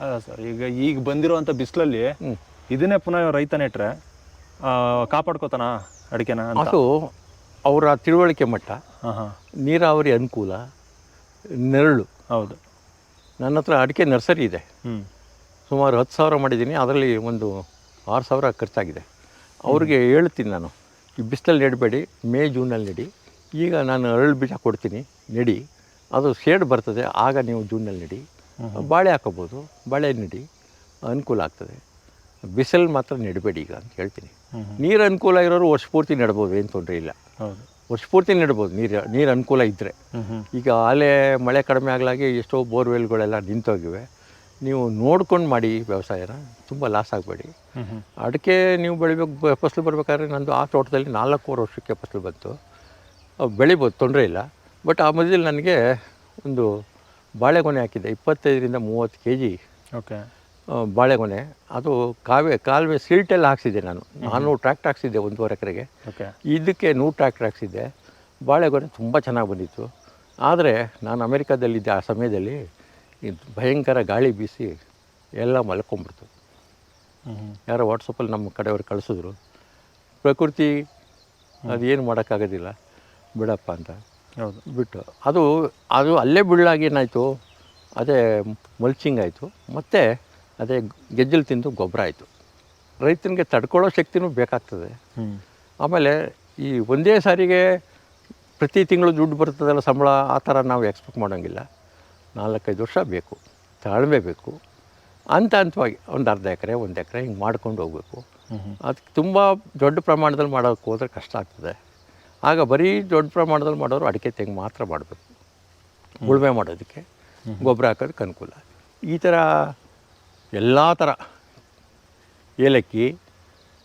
ಅಲ್ಲ ಸರ್ ಈಗ ಈಗ ಬಂದಿರೋವಂಥ ಬಿಸಿಲಲ್ಲಿ ಇದನ್ನೇ ಪುನಃ ರೈತ ನೆಟ್ರೆ ಆ, ಕಾಪಾಡ್ಕೋತಾನ ಅಡಿಕೆನ ಅದು ಅವರ ತಿಳುವಳಿಕೆ ಮಟ್ಟ ಹಾಂ ಹಾಂ. ನೀರಾವರಿ ಅನುಕೂಲ ನೆರಳು. ಹೌದು. ನನ್ನ ಹತ್ರ ಅಡಿಕೆ ನರ್ಸರಿ ಇದೆ. ಹ್ಞೂ ಸುಮಾರು ಹತ್ತು ಸಾವಿರ ಮಾಡಿದ್ದೀನಿ ಅದರಲ್ಲಿ ಒಂದು ಆರು ಸಾವಿರ ಖರ್ಚಾಗಿದೆ. ಅವ್ರಿಗೆ ಹೇಳ್ತೀನಿ ನಾನು. ಈ ಬಿಸಿಲಲ್ಲಿ ನೆಡಬೇಡಿ ಮೇ ಜೂನಲ್ಲಿ ನೆಡಿ. ಈಗ ನಾನು ಅರಳು ಬೀಜ ಕೊಡ್ತೀನಿ ನೆಡಿ. ಅದು ಶೇಡ್ ಬರ್ತದೆ ಆಗ ನೀವು ಜೂನಲ್ಲಿ ನೆಡಿ. ಬಾಳೆ ಹಾಕೋಬೋದು ಬಾಳೆ ನೆಡಿ ಅನುಕೂಲ ಆಗ್ತದೆ. ಬಿಸಿಲು ಮಾತ್ರ ನೆಡಬೇಡಿ ಈಗ ಅಂತ ಹೇಳ್ತೀನಿ. ನೀರು ಅನುಕೂಲ ಇರೋರು ವರ್ಷ ಪೂರ್ತಿ ನೆಡ್ಬೋದು ಏನು ತೊಂದರೆ ಇಲ್ಲ. ವರ್ಷ ಪೂರ್ತಿ ನೆಡ್ಬೋದು ನೀರು ನೀರು ಅನುಕೂಲ ಇದ್ದರೆ ಈಗ ಆಲೆ ಮಳೆ ಕಡಿಮೆ ಆಗಲಾಗಿ ಎಷ್ಟೋ ಬೋರ್ವೆಲ್ಗಳೆಲ್ಲ ನಿಂತೋಗಿವೆ. ನೀವು ನೋಡ್ಕೊಂಡು ಮಾಡಿ ವ್ಯವಸಾಯನ ತುಂಬ ಲಾಸ್ ಆಗಬೇಡಿ. ಅಡಿಕೆ ನೀವು ಬೆಳಿಬೇಕು ಬ- ಫಸಲು ಬರಬೇಕಾದ್ರೆ ನಂದು ಆ ತೋಟದಲ್ಲಿ ನಾಲ್ಕೂವರೆ ವರ್ಷಕ್ಕೆ ಫಸಲು ಬಂತು. ಬೆಳಿಬೋದು ತೊಂದರೆ ಇಲ್ಲ. ಬಟ್ ಆ ಮಧ್ಯದಲ್ಲಿ ನನಗೆ ಒಂದು ಬಾಳೆಗೊನೆ ಹಾಕಿದ್ದೆ ಇಪ್ಪತ್ತೈದರಿಂದ ಮೂವತ್ತು ಕೆ ಜಿ ಓಕೆ ಬಾಳೆಗೊನೆ. ಅದು ಕಾವೆ ಕಾಲುವೆ ಸೀಲ್ಟೆಲ್ಲ ಹಾಕ್ಸಿದ್ದೆ ನಾನು. ನಾನು ಟ್ರ್ಯಾಕ್ಟ್ ಹಾಕ್ಸಿದ್ದೆ ಒಂದೂವರೆ ಎಕರೆಗೆ. ಓಕೆ. ಇದಕ್ಕೆ ನೂರು ಟ್ರ್ಯಾಕ್ಟರ್ ಹಾಕ್ಸಿದ್ದೆ. ಬಾಳೆಗೊನೆ ತುಂಬ ಚೆನ್ನಾಗಿ ಬಂದಿತ್ತು. ಆದರೆ ನಾನು ಅಮೇರಿಕಾದಲ್ಲಿದ್ದೆ ಆ ಸಮಯದಲ್ಲಿ ಇದು ಭಯಂಕರ ಗಾಳಿ ಬೀಸಿ ಎಲ್ಲ ಮಲ್ಕೊಂಬಿಡ್ತು. ಯಾರೋ ವಾಟ್ಸಪ್ಪಲ್ಲಿ ನಮ್ಮ ಕಡೆಯವ್ರು ಕಳಿಸಿದ್ರು ಪ್ರಕೃತಿ ಅದೇನು ಮಾಡೋಕ್ಕಾಗೋದಿಲ್ಲ ಬಿಡಪ್ಪ ಅಂತ. ಹೌದು. ಬಿಟ್ಟು ಅದು ಅದು ಅಲ್ಲೇ ಬೀಳಾಗಿ ಏನಾಯಿತು ಅದೇ ಮಲ್ಚಿಂಗ್ ಆಯಿತು ಮತ್ತು ಅದೇ ಗೆಜ್ಜಲು ತಿಂದು ಗೊಬ್ಬರ ಆಯಿತು. ರೈತನಿಗೆ ತಡ್ಕೊಳ್ಳೋ ಶಕ್ತಿನೂ ಬೇಕಾಗ್ತದೆ. ಆಮೇಲೆ ಈ ಒಂದೇ ಸಾರಿಗೆ ಪ್ರತಿ ತಿಂಗಳು ದುಡ್ಡು ಬರ್ತದಲ್ಲ ಸಂಬಳ ಆ ಥರ ನಾವು ಎಕ್ಸ್ಪೆಕ್ಟ್ ಮಾಡೋಂಗಿಲ್ಲ. ನಾಲ್ಕೈದು ವರ್ಷ ಬೇಕು ತಾಳ್ಮೆ ಬೇಕು. ಹಂತ ಹಂತವಾಗಿ ಒಂದು ಅರ್ಧ ಎಕರೆ ಒಂದು ಎಕರೆ ಹಿಂಗೆ ಮಾಡ್ಕೊಂಡು ಹೋಗಬೇಕು. ಅದಕ್ಕೆ ತುಂಬ ದೊಡ್ಡ ಪ್ರಮಾಣದಲ್ಲಿ ಮಾಡೋಕ್ಕೆ ಹೋದರೆ ಕಷ್ಟ ಆಗ್ತದೆ. ಆಗ ಬರೀ ದೊಡ್ಡ ಪ್ರಮಾಣದಲ್ಲಿ ಮಾಡೋರು ಅಡಿಕೆ ತೆಂಗು ಮಾತ್ರ ಮಾಡಬೇಕು. ಉಳುಮೆ ಮಾಡೋದಕ್ಕೆ ಗೊಬ್ಬರ ಹಾಕೋದಕ್ಕೆ ಅನುಕೂಲ. ಈ ಥರ ಎಲ್ಲ ಥರ ಏಲಕ್ಕಿ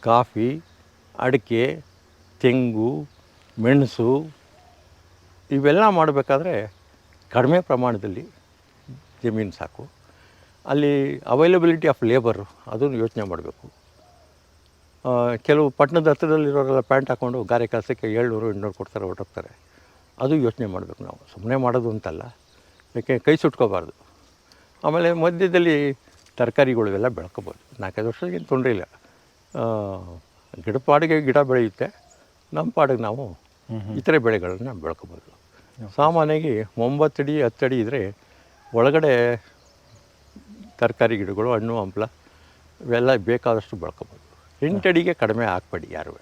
ಕಾಫಿ ಅಡಿಕೆ ತೆಂಗು ಮೆಣಸು ಇವೆಲ್ಲ ಮಾಡಬೇಕಾದ್ರೆ ಕಡಿಮೆ ಪ್ರಮಾಣದಲ್ಲಿ ಜಮೀನು ಸಾಕು. ಅಲ್ಲಿ ಅವೈಲಬಿಲಿಟಿ ಆಫ್ ಲೇಬರು ಅದನ್ನು ಯೋಚನೆ ಮಾಡಬೇಕು. ಕೆಲವು ಪಟ್ಟಣದ ಹತ್ತಿರದಲ್ಲಿರೋರೆಲ್ಲ ಪ್ಯಾಂಟ್ ಹಾಕ್ಕೊಂಡು ಗಾರೆ ಕೆಲಸಕ್ಕೆ ಏಳ್ನೂರು ಎಂಟುನೂರು ಕೊಡ್ತಾರೆ ಹೊರಟೋಗ್ತಾರೆ. ಅದು ಯೋಚನೆ ಮಾಡಬೇಕು ನಾವು. ಸುಮ್ಮನೆ ಮಾಡೋದು ಅಂತಲ್ಲ. ಯಾಕೆ ಕೈ ಸುಟ್ಕೋಬಾರ್ದು. ಆಮೇಲೆ ಮಧ್ಯದಲ್ಲಿ ತರಕಾರಿಗಳು ಎಲ್ಲ ಬೆಳ್ಕೊಬೋದು. ನಾಲ್ಕೈದು ವರ್ಷದಗೇನು ತೊಂದರೆ ಇಲ್ಲ. ಗಿಡ ಪಾಡಿಗೆ ಗಿಡ ಬೆಳೆಯುತ್ತೆ. ನಮ್ಮ ಪಾಡಿಗೆ ನಾವು ಇತರೆ ಬೆಳೆಗಳನ್ನು ಬೆಳ್ಕೋಬೋದು. ಸಾಮಾನ್ಯವಾಗಿ ಒಂಬತ್ತು ಅಡಿ ಹತ್ತು ಅಡಿ ಇದ್ದರೆ ಒಳಗಡೆ ತರಕಾರಿ ಗಿಡಗಳು ಹಣ್ಣು ಹಂಪಲ ಇವೆಲ್ಲ ಬೇಕಾದಷ್ಟು ಬೆಳ್ಕೊಬೋದು. ಎಂಟಡಿಗೆ ಅಡಿಗೆ ಕಡಿಮೆ ಹಾಕ್ಬೇಡಿ ಯಾರು.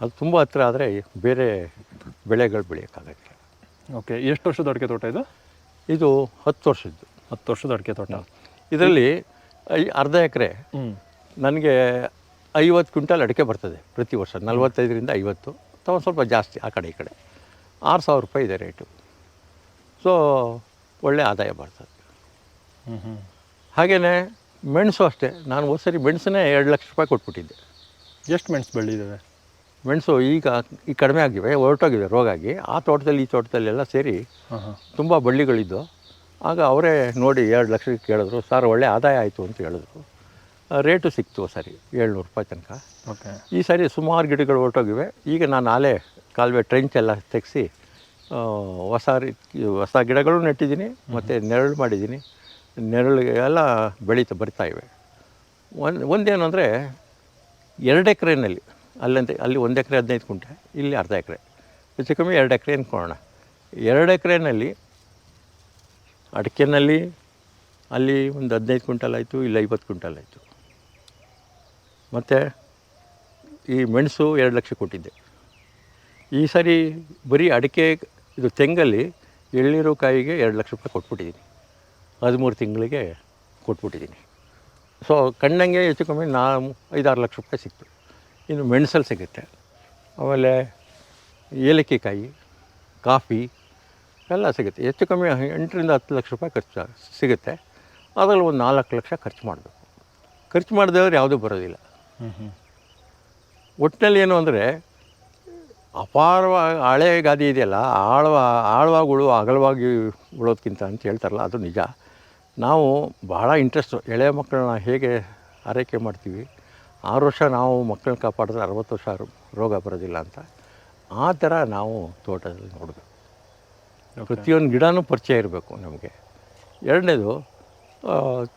ಅದು ತುಂಬ ಹತ್ತಿರ ಆದರೆ ಬೇರೆ ಬೆಳೆಗಳು ಬೆಳೆಯೋಕ್ಕಾಗತ್ತೆ ಓಕೆ ಎಷ್ಟು ವರ್ಷದ ಅಡಿಕೆ ತೋಟ ಇದು? ಇದು ಹತ್ತು ವರ್ಷದ್ದು. ಹತ್ತು ವರ್ಷದ ಅಡಿಕೆ ತೋಟ. ಇದರಲ್ಲಿ ಐ ಅರ್ಧ ಎಕರೆ ನನಗೆ ಐವತ್ತು ಕ್ವಿಂಟಲ್ ಅಡಿಕೆ ಬರ್ತದೆ ಪ್ರತಿ ವರ್ಷ ನಲ್ವತ್ತೈದರಿಂದ ಐವತ್ತು ಅಥವಾ ಸ್ವಲ್ಪ ಜಾಸ್ತಿ ಆ ಕಡೆ ಈ ಕಡೆ. ಆರು ಸಾವಿರ ರೂಪಾಯಿ ಇದೆ ರೇಟು. ಸೊ ಒಳ್ಳೆ ಆದಾಯ ಬರ್ತದೆ. ಹಾಗೆಯೇ ಮೆಣಸು ಅಷ್ಟೇ. ನಾನು ಹೋದ ಸರಿ ಮೆಣಸನ್ನೇ ಎರಡು ಲಕ್ಷ ರೂಪಾಯಿ ಕೊಟ್ಬಿಟ್ಟಿದ್ದೆ. ಎಷ್ಟು ಮೆಣಸು ಬೆಳೆದಿದ್ದಾವೆ? ಮೆಣಸು ಈಗ ಈ ಕಡಿಮೆ ಆಗಿವೆ ಹೊರಟೋಗಿವೆ ರೋಗ ಆಗಿ ಆ ತೋಟದಲ್ಲಿ ಈ ತೋಟದಲ್ಲೆಲ್ಲ ಸೇರಿ ತುಂಬ ಬಳ್ಳಿಗಳಿದ್ದು ಆಗ ಅವರೇ ನೋಡಿ ಎರಡು ಲಕ್ಷಕ್ಕೆ ಕೇಳಿದ್ರು ಸರ್ ಒಳ್ಳೆ ಆದಾಯ ಆಯಿತು ಅಂತ ಹೇಳಿದ್ರು. ರೇಟು ಸಿಕ್ತು ಸರಿ ಏಳ್ನೂರು ರೂಪಾಯಿ ತನಕ. ಓಕೆ. ಈ ಸಾರಿ ಸುಮಾರು ಗಿಡಗಳು ಹೊರಟೋಗಿವೆ. ಈಗ ನಾನು ಆಲೆ ಕಾಲುವೆ ಟ್ರೆಂಚ್ ಎಲ್ಲ ತೆಗೆಸಿ ಹೊಸ ರೀತಿ ಹೊಸ ಗಿಡಗಳು ನೆಟ್ಟಿದ್ದೀನಿ ಮತ್ತು ನೆರಳು ಮಾಡಿದ್ದೀನಿ. ನೆರಳು ಎಲ್ಲ ಬೆಳೀತಾ ಬರ್ತಾ ಇವೆ. ಒಂದು, ಒಂದೇನು ಅಂದರೆ ಎರಡು ಎಕರೆನಲ್ಲಿ, ಅಲ್ಲಂತೆ, ಅಲ್ಲಿ ಒಂದು ಎಕರೆ ಹದಿನೈದು ಕುಂಟೆ, ಇಲ್ಲಿ ಅರ್ಧ ಎಕರೆ. ಹೆಚ್ಚು ಕಮ್ಮಿ ಎರಡು ಎಕರೆ ಅಂದ್ಕೊಳ್ಳೋಣ ಎರಡು ಎಕರೆನಲ್ಲಿ ಅಡಿಕೆನಲ್ಲಿ ಅಲ್ಲಿ ಒಂದು ಹದಿನೈದು ಕ್ವಿಂಟಲ್ ಆಯಿತು, ಇಲ್ಲಿ ಐವತ್ತು ಕ್ವಿಂಟಲ್ ಆಯಿತು. ಮತ್ತು ಈ ಮೆಣಸು ಎರಡು ಲಕ್ಷ ಕೊಟ್ಟಿದ್ದೆ. ಈ ಸರಿ ಬರೀ ಅಡಿಕೆ, ಇದು ತೆಂಗಲ್ಲಿ ಎಳ್ನೀರು ಕಾಯಿಗೆ ಎರಡು ಲಕ್ಷ ರೂಪಾಯಿ ಕೊಟ್ಬಿಟ್ಟಿದ್ದೀನಿ. ಹದಿಮೂರು ತಿಂಗಳಿಗೆ ಕೊಟ್ಬಿಟ್ಟಿದ್ದೀನಿ. ಸೊ ಕಣ್ಣಂಗೆ ಹೆಚ್ಚು ಕಮ್ಮಿ ನಾ ಐದಾರು ಲಕ್ಷ ರೂಪಾಯಿ ಸಿಕ್ತು. ಇನ್ನು ಮೆಣಸಲ್ಲಿ ಸಿಗುತ್ತೆ. ಆಮೇಲೆ ಏಲಕ್ಕಿ ಕಾಯಿ ಕಾಫಿ ಎಲ್ಲ ಸಿಗುತ್ತೆ. ಹೆಚ್ಚು ಕಮ್ಮಿ ಎಂಟರಿಂದ ಹತ್ತು ಲಕ್ಷ ರೂಪಾಯಿ ಖರ್ಚು ಸಿಗುತ್ತೆ. ಅದರಲ್ಲಿ ಒಂದು ನಾಲ್ಕು ಲಕ್ಷ ಖರ್ಚು ಮಾಡಬೇಕು. ಖರ್ಚು ಮಾಡಿದವ್ರು ಯಾವುದೂ ಬರೋದಿಲ್ಲ. ಒಟ್ಟಿನಲ್ಲಿ ಏನು ಅಂದರೆ ಅಪಾರವಾಗಿ ಹಳೆ ಗಾದೆ ಇದೆಯಲ್ಲ ಆಳವ ಆಳವಾಗಿ ಅಗಲವಾಗಿ ಉಳೋದಕ್ಕಿಂತ ಅಂತ ಹೇಳ್ತಾರಲ್ಲ ಅದು ನಿಜ. ನಾವು ಬಹಳ ಇಂಟ್ರೆಸ್ಟು ಎಳೆ ಮಕ್ಕಳನ್ನ ಹೇಗೆ ಆರೈಕೆ ಮಾಡ್ತೀವಿ? ಆರು ವರ್ಷ ನಾವು ಮಕ್ಕಳನ್ನ ಕಾಪಾಡಿದ್ರೆ ಅರವತ್ತು ವರ್ಷ ರೋಗ ಬರೋದಿಲ್ಲ ಅಂತ. ಆ ಥರ ನಾವು ತೋಟದಲ್ಲಿ ನೋಡಬೇಕು ಪ್ರತಿಯೊಂದು ಗಿಡನೂ ಪರಿಚಯ ಇರಬೇಕು ನಮಗೆ. ಎರಡನೇದು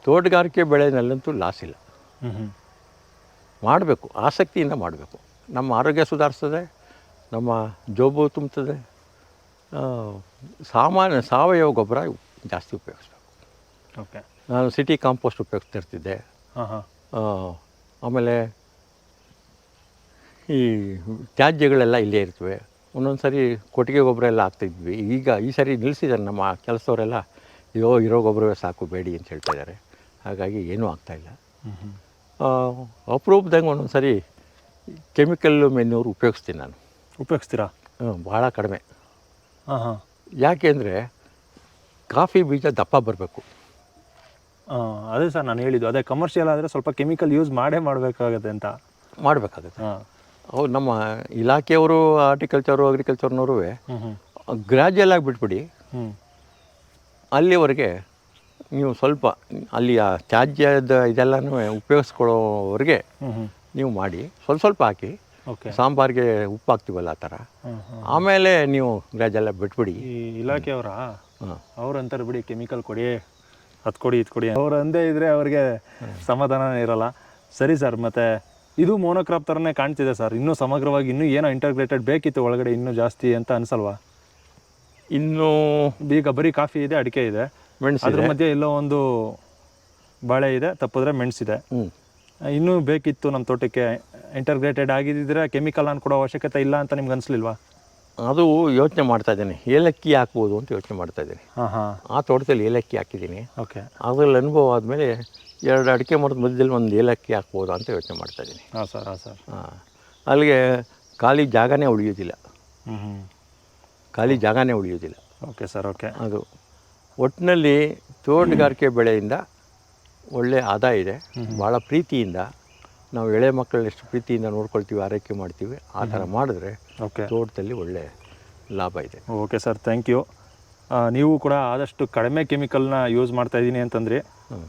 ತೋಟಗಾರಿಕೆ ಬೆಳೆನಲ್ಲಂತೂ ಲಾಸ್ ಇಲ್ಲ. ಮಾಡಬೇಕು ಆಸಕ್ತಿಯಿಂದ ಮಾಡಬೇಕು. ನಮ್ಮ ಆರೋಗ್ಯ ಸುಧಾರಿಸ್ತದೆ ನಮ್ಮ ಜೋಬು ತುಂಬುತ್ತದೆ ಸಾಮಾನ್ಯ ಸಾವಯವ ಗೊಬ್ಬರ ಜಾಸ್ತಿ ಉಪಯೋಗಿಸ್ಬೇಕು. ನಾನು ಸಿಟಿ ಕಾಂಪೋಸ್ಟ್ ಉಪಯೋಗಿಸ್ತಿರ್ತಿದ್ದೆ. ಆಮೇಲೆ ಈ ತ್ಯಾಜ್ಯಗಳೆಲ್ಲ ಇಲ್ಲೇ ಇರ್ತವೆ. ಒಂದೊಂದು ಸರಿ ಕೊಟ್ಟಿಗೆ ಗೊಬ್ಬರ ಎಲ್ಲ ಹಾಕ್ತಿದ್ವಿ. ಈಗ ಈ ಸರಿ ನಿಲ್ಲಿಸಿದ್ದಾರೆ ನಮ್ಮ ಕೆಲಸದವರೆಲ್ಲ ಅಯ್ಯೋ ಇರೋ ಗೊಬ್ಬರವೇ ಸಾಕು ಬೇಡಿ ಅಂತ ಹೇಳ್ತಾ ಇದ್ದಾರೆ. ಹಾಗಾಗಿ ಏನೂ ಆಗ್ತಾಯಿಲ್ಲ ಅಪರೂಪದಂಗೆ ಒಂದೊಂದು ಸರಿ ಕೆಮಿಕಲ್ ಮೆನ್ಯೂರು ಉಪಯೋಗಿಸ್ತೀನಿ ನಾನು. ಉಪಯೋಗಿಸ್ತೀರಾ? ಹ್ಞೂ ಭಾಳ ಕಡಿಮೆ. ಹಾಂ ಹಾಂ. ಯಾಕೆ ಅಂದರೆ ಕಾಫಿ ಬೀಜ ದಪ್ಪ ಬರಬೇಕು. ಅದೇ ಸರ್ ನಾನು ಹೇಳಿದ್ದು. ಅದೇ ಕಮರ್ಷಿಯಲ್ ಆದರೆ ಸ್ವಲ್ಪ ಕೆಮಿಕಲ್ ಯೂಸ್ ಮಾಡೇ ಮಾಡಬೇಕಾಗತ್ತೆ ಅಂತ. ಮಾಡಬೇಕಾಗತ್ತೆ. ಹೌದು ಅವ್ರು ನಮ್ಮ ಇಲಾಖೆಯವರು ಹಾರ್ಟಿಕಲ್ಚರು ಅಗ್ರಿಕಲ್ಚರ್ನವರು ಗ್ರ್ಯಾಜುಯಲ್ ಆಗಿ ಬಿಟ್ಬಿಡಿ. ಅಲ್ಲಿವರೆಗೆ ನೀವು ಸ್ವಲ್ಪ ಅಲ್ಲಿ ಆ ತ್ಯಾಜ್ಯದ ಇದೆಲ್ಲನೂ ಉಪಯೋಗಿಸ್ಕೊಳ್ಳೋವರೆಗೆ ನೀವು ಮಾಡಿ. ಸ್ವಲ್ಪ ಸ್ವಲ್ಪ ಹಾಕಿ. ಓಕೆ. ಸಾಂಬಾರಿಗೆ ಉಪ್ಪು ಹಾಕ್ತೀವಲ್ಲ ಆ ಥರ. ಆಮೇಲೆ ನೀವು ಗ್ರ್ಯಾಜುಯಲ್ ಬಿಟ್ಬಿಡಿ. ಇಲಾಖೆಯವರ? ಅವ್ರು ಅಂತಾರೆ ಬಿಡಿ ಕೆಮಿಕಲ್ ಕೊಡಿ. ಅದು ಕೊಡಿ ಇದು ಕೊಡಿ ಅವ್ರು ಅಂದೇ ಇದ್ರೆ ಅವ್ರಿಗೆ ಸಮಾಧಾನ ಇರಲ್ಲ. ಸರಿ ಸರ್ ಮತ್ತೆ ಇದು ಮೋನೋಕ್ರಾಪ್ ಥರನೇ ಕಾಣ್ತಿದೆ ಸರ್. ಇನ್ನೂ ಸಮಗ್ರವಾಗಿ ಇನ್ನೂ ಏನೋ ಇಂಟರ್ಗ್ರೇಟೆಡ್ ಬೇಕಿತ್ತು ಒಳಗಡೆ ಇನ್ನೂ ಜಾಸ್ತಿ ಅಂತ ಅನ್ಸಲ್ವಾ? ಇನ್ನು ಈಗ ಬರೀ ಕಾಫಿ ಇದೆ ಅಡಿಕೆ ಇದೆ. ಮೆಣಸು ಅದ್ರ ಮಧ್ಯೆ ಎಲ್ಲೋ ಒಂದು ಬಾಳೆ ಇದೆ ತಪ್ಪಿದ್ರೆ ಮೆಣಸಿದೆ. ಇನ್ನೂ ಬೇಕಿತ್ತು ನಮ್ಮ ತೋಟಕ್ಕೆ. ಇಂಟರ್ಗ್ರೇಟೆಡ್ ಆಗಿದ್ದಿದ್ರೆ ಕೆಮಿಕಲ್ ಅನ್ಕೊಡೋ ಕೊಡೋ ಅವಶ್ಯಕತೆ ಇಲ್ಲ ಅಂತ ನಿಮ್ಗೆ ಅನಿಸ್ಲಿಲ್ವಾ? ಅದು ಯೋಚನೆ ಮಾಡ್ತಾ ಇದ್ದೀನಿ. ಏಲಕ್ಕಿ ಹಾಕ್ಬೋದು ಅಂತ ಯೋಚನೆ ಮಾಡ್ತಾ ಇದ್ದೀನಿ. ಹಾಂ ಹಾಂ. ಆ ತೋಟದಲ್ಲಿ ಏಲಕ್ಕಿ ಹಾಕಿದ್ದೀನಿ. ಓಕೆ. ಅದರಲ್ಲಿ ಅನುಭವ ಆದಮೇಲೆ ಎರಡು ಅಡಿಕೆ ಮರದ ಮಧ್ಯದಲ್ಲಿ ಒಂದು ಏಲಕ್ಕಿ ಹಾಕ್ಬೋದು ಅಂತ ಯೋಚನೆ ಮಾಡ್ತಾ ಇದ್ದೀನಿ. ಹಾಂ ಸರ್ ಹಾಂ ಸರ್. ಹಾಂ. ಅಲ್ಲಿಗೆ ಖಾಲಿ ಜಾಗನೇ ಉಳಿಯೋದಿಲ್ಲ. ಹ್ಞೂ ಹ್ಞೂ ಖಾಲಿ ಜಾಗನೇ ಉಳಿಯೋದಿಲ್ಲ. Okay sir okay. ಅದು ಒಟ್ಟಿನಲ್ಲಿ ತೋಟಗಾರಿಕೆ ಬೆಳೆಯಿಂದ ಒಳ್ಳೆ ಆದಾಯ ಇದೆ. ಭಾಳ ಪ್ರೀತಿಯಿಂದ ನಾವು ಎಳೆ ಮಕ್ಕಳನ್ನ ಎಷ್ಟು ಪ್ರೀತಿಯಿಂದ ನೋಡ್ಕೊಳ್ತೀವಿ ಆರೈಕೆ ಮಾಡ್ತೀವಿ ಆ ಥರ ಮಾಡಿದ್ರೆ ಓಕೆ. ತೋಟದಲ್ಲಿ ಒಳ್ಳೆ ಲಾಭ ಇದೆ. ಓಕೆ ಸರ್ ಥ್ಯಾಂಕ್ ಯು ನೀವು ಕೂಡ ಆದಷ್ಟು ಕಡಿಮೆ ಕೆಮಿಕಲ್ನ ಯೂಸ್ ಮಾಡ್ತಾ ಇದ್ದೀನಿ ಅಂತಂದ್ರೆ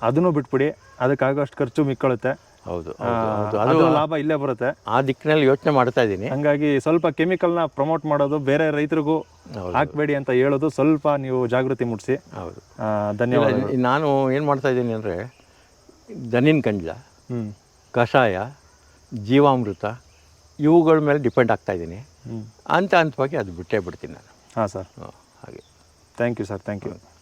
ಅದನ್ನು ಬಿಟ್ಬಿಡಿ ಅದಕ್ಕಾಗೋಷ್ಟು ಖರ್ಚು ಮಿಕ್ಕಳುತ್ತೆ. ಹೌದು ಹೌದು ಅದು ಲಾಭ ಇಲ್ಲೇ ಬರುತ್ತೆ. ಆ ದಿಕ್ಕಿನಲ್ಲಿ ಯೋಚನೆ ಮಾಡ್ತಾ ಇದ್ದೀನಿ. ಹಂಗಾಗಿ ಸ್ವಲ್ಪ ಕೆಮಿಕಲ್ನ ಪ್ರಮೋಟ್ ಮಾಡೋದು ಬೇರೆ ರೈತರಿಗೂ ಹಾಕಬೇಡಿ ಹಾಕ್ಬೇಡಿ ಅಂತ ಹೇಳೋದು ಸ್ವಲ್ಪ ನೀವು ಜಾಗೃತಿ ಮೂಡಿಸಿ. ಹೌದು. ಧನ್ಯವಾದ ನಾನು ಏನು ಮಾಡ್ತಾ ಇದ್ದೀನಿ ಅಂದರೆ ದನಿನ ಕಂಜ್ಲ ಹ್ಞೂ ಕಷಾಯ ಜೀವಾಮೃತ ಇವುಗಳ ಮೇಲೆ ಡಿಪೆಂಡ್ ಆಗ್ತಾ ಇದ್ದೀನಿ. ಅಂತ ಅಂತವಾಗಿ ಹಂತವಾಗಿ ಅದು ಬಿಟ್ಟೇ ಬಿಡ್ತೀನಿ ನಾನು. ಹಾಂ ಸರ್. ಹಾಗೆ. Thank you sir. Thank you.